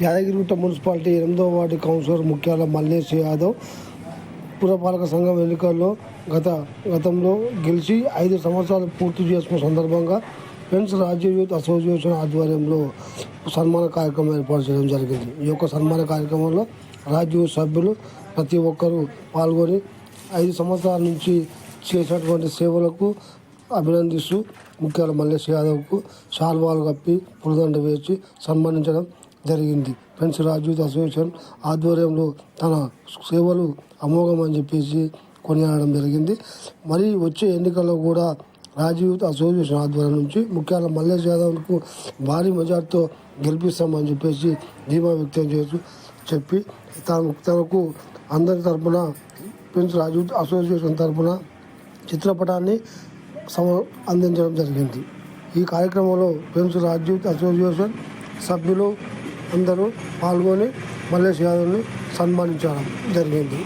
Yadagirigutta municipality ఎనిమిదవ ward councillor Mukhyala Mallesh Yadav పురపాలక సంఘం ఎన్నికల్లో గత గతంలో గెలిచి ఐదు సంవత్సరాలు పూర్తి చేసుకున్న సందర్భంగా ఫ్రెండ్స్ రాజ్య యూత్ అసోసియేషన్ ఆధ్వర్యంలో సన్మాన కార్యక్రమం ఏర్పాటు చేయడం జరిగింది. ఈ యొక్క సన్మాన కార్యక్రమంలో రాజ్య సభ్యులు ప్రతి ఒక్కరూ పాల్గొని ఐదు సంవత్సరాల నుంచి చేసినటువంటి సేవలకు అభినందిస్తూ ముఖ్యాల మల్లేష్ యాదవ్కు శాల్వాలు కప్పి పులదండ వేసి సన్మానించడం జరిగింది. ఫ్రెండ్స్ రాజ్యూత్ అసోసియేషన్ ఆధ్వర్యంలో తన సేవలు అమోఘం అని చెప్పేసి కొనియాడడం జరిగింది. మరి వచ్చే ఎన్నికల్లో కూడా రాజీవ్ అసోసియేషన్ ఆధ్వర్యం నుంచి ముఖ్యాల మల్లేష్ యాదవ్కు భారీ మెజార్టీతో గెలిపిస్తామని చెప్పేసి ధీమా వ్యక్తం చేస్తూ చెప్పి తను తనకు అందరి తరపున ప్రిన్స్ రాజీవ్ అసోసియేషన్ తరపున చిత్రపటాన్ని సమ అందించడం జరిగింది. ఈ కార్యక్రమంలో ప్రిన్స్ రాజీవ్ అసోసియేషన్ సభ్యులు అందరూ పాల్గొని మల్లేష్ యాదవ్ని సన్మానించడం జరిగింది.